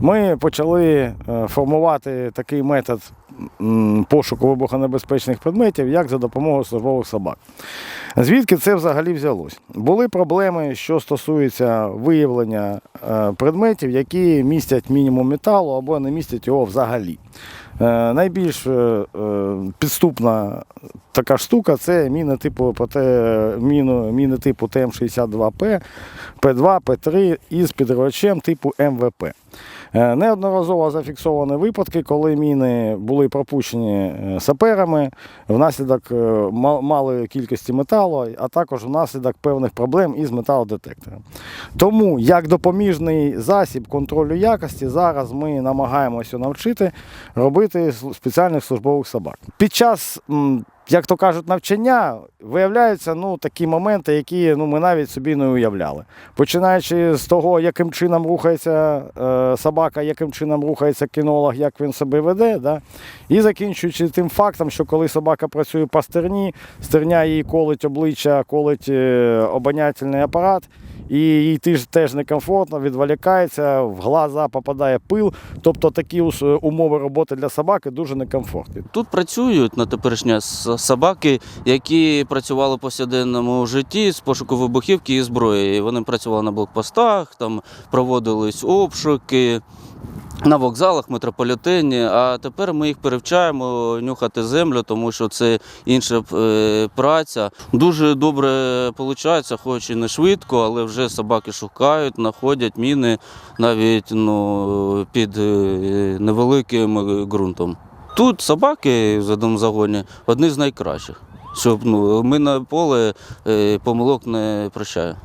ми почали е, формувати такий метод пошуку вибухонебезпечних предметів, як за допомогою службових собак. Звідки це взагалі взялось? Були проблеми, що стосуються виявлення е, предметів, які містять мінімум металу або не містять його взагалі. Е, Найбільш підступна така штука це міни типу, міни типу ТМ-62П, П2, П3 із підривачем типу МВП. Е, Неодноразово зафіксовані випадки, коли міни були пропущені е, саперами внаслідок е, малої кількості металу, а також внаслідок певних проблем із металодетектором. Тому як допоміжний засіб контролю якості зараз ми намагаємося навчити робити спеціальних службових собак. Під час, як то кажуть, навчання виявляються ну, такі моменти, які ну, ми навіть собі не уявляли. Починаючи з того, яким чином рухається е, собака, яким чином рухається кінолог, як він себе веде, да? і закінчуючи тим фактом, що коли собака працює по стерні, стерня їй колить обличчя, колить е, обонятельний апарат, і їй теж, некомфортно, відволікається, в глаза попадає пил. Тобто такі умови роботи для собаки дуже некомфортні. Тут працюють на теперішнє собаки, які працювали в повсякденному житті з пошуку вибухівки і зброї. Вони працювали на блокпостах, там проводились обшуки. На вокзалах, метрополітені, а тепер ми їх перевчаємо нюхати землю, тому що це інша е, праця. Дуже добре виходить, хоч і не швидко, але вже собаки шукають, знаходять міни навіть ну, під е, невеликим ґрунтом. Тут собаки в одному загоні одні з найкращих. Щоб ну, ми на поле е, помилок не прощаємо.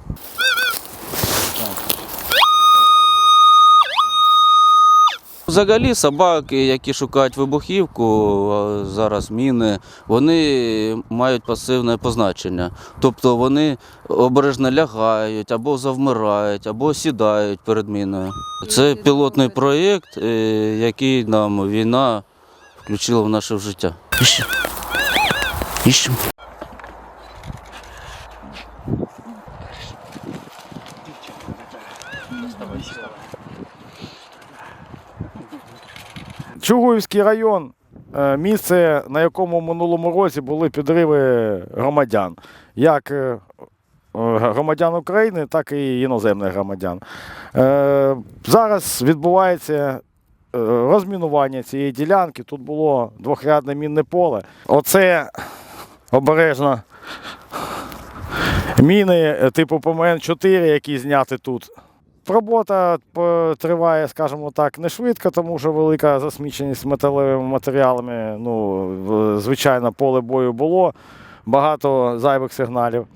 Взагалі собаки, які шукають вибухівку, зараз міни, вони мають пасивне позначення. Тобто вони обережно лягають або завмирають, або сідають перед міною. Це пілотний проєкт, е, який нам війна включила в наше життя. Іще. Іще. Чугуївський район е, місце, на якому в минулому році були підриви громадян, як е, е, громадян України, так і іноземних громадян. Зараз відбувається розмінування цієї ділянки. Тут було двохрядне мінне поле. Оце обережно міни типу ПМН-4, які зняті тут. Робота триває, скажімо так, не швидко, тому що велика засміченість металевими матеріалами. Ну, звичайно, поле бою було, багато зайвих сигналів.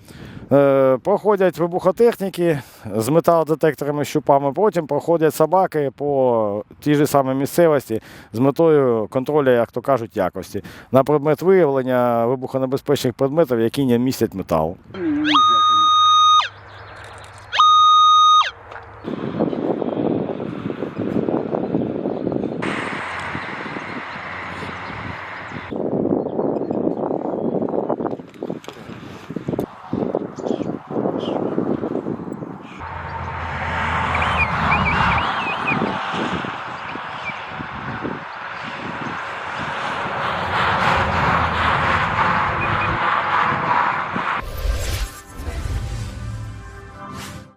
Е, проходять вибухотехніки з металодетекторами, щупами, потім проходять собаки по тій ж самій місцевості з метою контролю, як то кажуть, якості на предмет виявлення вибухонебезпечних предметів, які не містять метал.